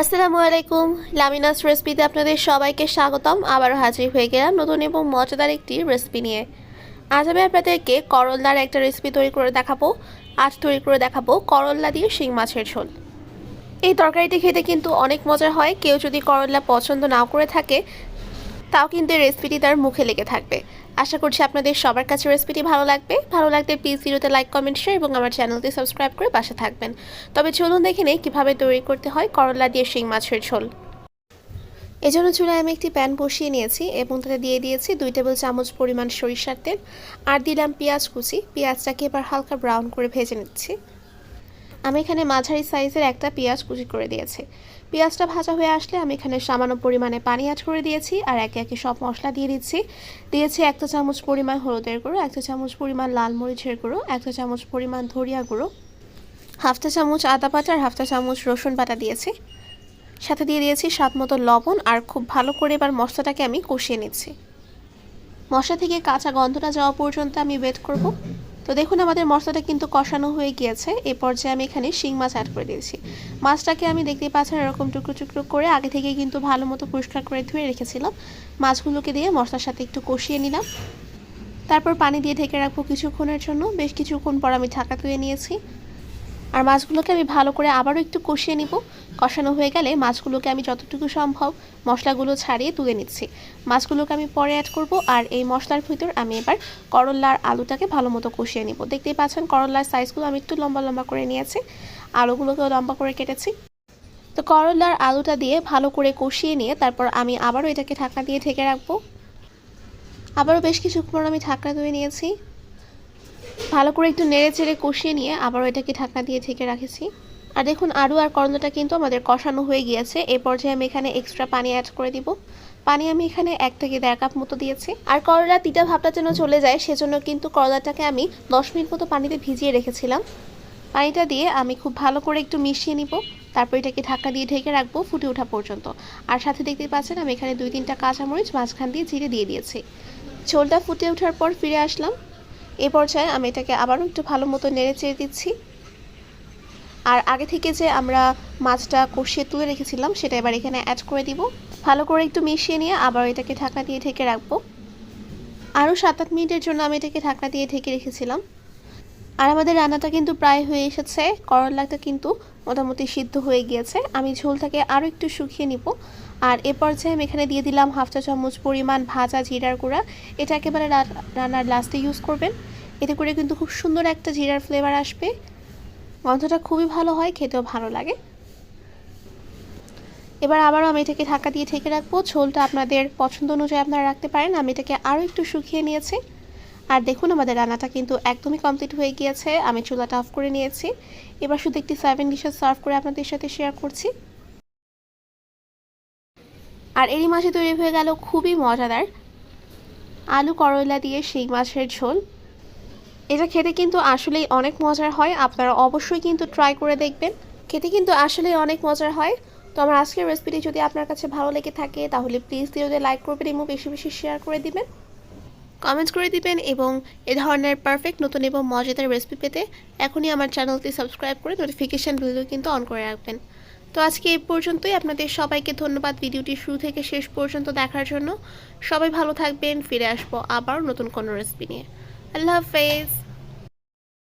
আসসালামু আলাইকুম। লামিনাস রেসিপিতে আপনাদের সবাইকে স্বাগতম। আবারও হাজির হয়ে গেলাম নতুন এবং মজাদার একটি রেসিপি নিয়ে। আজ আমি আপনাদেরকে করল্লার একটা রেসিপি তৈরি করে দেখাবো। আজ তৈরি করে দেখাবো করল্লা দিয়ে শিং মাছের ঝোল। এই তরকারিটি খেতে কিন্তু অনেক মজার হয়। কেউ যদি করল্লা পছন্দ নাও করে থাকে, তাও কিন্তু এই রেসিপিটি তার মুখে লেগে থাকবে। আশা করছি আপনাদের সবার কাছে রেসিপিটি ভালো লাগবে। ভালো লাগলে প্লিজ ভিডিওতে লাইক কমেন্ট শেয়ার এবং আমার চ্যানেলটি সাবস্ক্রাইব করে পাশে থাকবেন। তবে চলুন দেখে নেই কীভাবে তৈরি করতে হয় করলা দিয়ে শিং মাছের ঝোল। এজন্য চুলায় আমি একটি প্যান বসিয়ে নিয়েছি এবং তাতে দিয়ে দিয়েছি দুই টেবিল চামচ পরিমাণ সরিষার তেল। আর দিলাম পেঁয়াজ কুচি। পেঁয়াজটাকে এবার হালকা ব্রাউন করে ভেজে নিচ্ছি। আমি এখানে মাঝারি সাইজের একটা পেঁয়াজ কুচি করে দিয়েছি। পেঁয়াজটা ভাজা হয়ে আসলে আমি এখানে সামান্য পরিমাণে পানি অ্যাড করে দিয়েছি আর একে একে সব মশলা দিয়ে দিচ্ছি। দিয়েছি একটা চামচ পরিমাণ হলুদের গুঁড়ো, একটা চামচ পরিমাণ লাল মরিচের গুঁড়ো, একটা চামচ পরিমাণ ধরিয়া গুঁড়ো হাফটা চামচ আদা বাটা আর হাফটা চামচ রসুন বাটা দিয়েছি। সাথে দিয়ে দিয়েছি স্বাদ মতো লবণ আর খুব ভালো করে এবার মশলাটাকে আমি কষিয়ে নিচ্ছি। মশলা থেকে কাঁচা গন্ধটা যাওয়া পর্যন্ত আমি ওয়েট করব। তো দেখুন, আমাদের মশলাটা কিন্তু কষানো হয়ে গিয়েছে। এ পর্যায়ে আমি এখানে শিং মাছ অ্যাড করে দিয়েছি। মাছটাকে আমি দেখতে পাচ্ছেন, এরকম টুকরো টুকরো করে আগে থেকে কিন্তু ভালো মতো পরিষ্কার করে ধুয়ে রেখেছিলাম। মাছগুলোকে দিয়ে মশলার সাথে একটু কষিয়ে নিলাম। তারপর পানি দিয়ে ঢেকে রাখব কিছুক্ষণের জন্য। বেশ কিছুক্ষণ পর আমি ঢাকা তুলে নিয়েছি। আর মাছগুলোকে আমি ভালো করে আবারও একটু কষিয়ে নিব। কষানো হয়ে গেলে মাছগুলোকে আমি যতটুকু সম্ভব মশলাগুলো ছাড়িয়ে তুলে নিচ্ছি। মাছগুলোকে আমি পরে অ্যাড করব আর এই মশলার ভিতর আমি এবার করল্লার আলুটাকে ভালো মতো কষিয়ে নিব। দেখতেই পাচ্ছেন করল্লার সাইজগুলো আমি একটু লম্বা লম্বা করে নিয়েছি আলুগুলোকেও লম্বা করে কেটেছি। তো করল্লার আলুটা দিয়ে ভালো করে কষিয়ে নিয়ে তারপর আমি আবারও এটাকে ঢাকা দিয়ে ঢেকে রাখব। আবারও বেশ কিছুক্ষণ আমি ঢাকনা ধুয়ে নিয়েছি। ভালো করে একটু নেড়ে চেড়ে কষিয়ে নিয়ে আবারও এটাকে ঢাকনা দিয়ে ঢেকে রাখেছি। আর দেখুন আলু আর করলাটা কিন্তু আমাদের কষানো হয়ে গিয়েছে। এ পর্যায়ে আমি এখানে এক্সট্রা পানি অ্যাড করে দিব। পানি আমি এখানে এক থেকে দেড় কাপ মতো দিয়েছি। আর করলা তিতা ভাবটা যেন চলে যায়, সেজন্য কিন্তু করলাটাকে আমি দশ মিনিট মতো পানিতে ভিজিয়ে রেখেছিলাম। পানিটা দিয়ে আমি খুব ভালো করে একটু মিশিয়ে নিব। তারপর এটাকে ঢাকা দিয়ে ঢেকে রাখব ফুটে ওঠা পর্যন্ত। আর সাথে দেখতে পাচ্ছেন, আমি এখানে দুই তিনটা কাঁচামরিচ মাঝখান দিয়ে জিরে দিয়ে দিয়েছি। ঝোলটা ফুটে ওঠার পর ফিরে আসলাম। এ পর্যায়ে আমি এটাকে আবারও একটু ভালো মতো নেড়ে চেড়ে দিচ্ছি। আর আগে থেকে যে আমরা মাছটা কষিয়ে তুলে রেখেছিলাম, সেটা এবার এখানে অ্যাড করে দিব। ভালো করে একটু মিশিয়ে নিয়ে আবার এটাকে ঢাকনা দিয়ে ঢেকে রাখব। আরও সাত আট মিনিটের জন্য আমি এটাকে ঢাকনা দিয়ে ঢেকে রেখেছিলাম। আর আমাদের রান্নাটা কিন্তু প্রায় হয়ে এসেছে। করলাটা কিন্তু মোটামুটি সিদ্ধ হয়ে গিয়েছে। আমি ঝোলটাকে আরও একটু শুকিয়ে নিব। আর এ পর্যায়ে আমি এখানে দিয়ে দিলাম হাফ চা চামচ পরিমাণ ভাজা জিরার গুঁড়া। এটা একেবারে রান্নার লাস্টে ইউজ করবেন। এতে করে কিন্তু খুব সুন্দর একটা জিরার ফ্লেভার আসবে। গন্ধটা খুবই ভালো হয়, খেতেও ভালো লাগে। এবার আবারও আমি এটাকে ঢাকা দিয়ে ঠেকে রাখব। ঝোলটা আপনাদের পছন্দ অনুযায়ী আপনারা রাখতে পারেন। আমি এটাকে আরও একটু শুকিয়ে নিয়েছি। আর দেখুন, আমাদের রান্নাটা কিন্তু একদমই কমপ্লিট হয়ে গিয়েছে। আমি চুলাটা অফ করে নিয়েছি। এবার শুধু একটি সেভেন ডিশেস সার্ভ করে আপনাদের সাথে শেয়ার করছি। আর এরই মাসে তৈরি হয়ে গেল খুবই মজাদার আলু করলা দিয়ে শিং মাছের ঝোল। এটা খেতে কিন্তু আসলেই অনেক মজার হয়। আপনারা অবশ্যই কিন্তু ট্রাই করে দেখবেন। খেতে কিন্তু আসলেই অনেক মজার হয়। তো আমার আজকের রেসিপিটি যদি আপনার কাছে ভালো লেগে থাকে, তাহলে প্লিজ ভিডিওতে লাইক করবেন এবং বেশি বেশি শেয়ার করে দিবেন। কমেন্ট করে দিবেন এবং এ ধরনের পারফেক্ট নতুন এবং মজাদার রেসিপি পেতে এখনই আমার চ্যানেলটি সাবস্ক্রাইব করে নোটিফিকেশান ভিডিও কিন্তু অন করে রাখবেন। তো আজকে এই পর্যন্তই। আপনাদের সবাইকে ধন্যবাদ ভিডিওটি শুরু থেকে শেষ পর্যন্ত দেখার জন্য। সবাই ভালো থাকবেন, ফিরে আসব আবার নতুন কোনো রেসিপি নিয়ে। আল্লাহ হাফেজ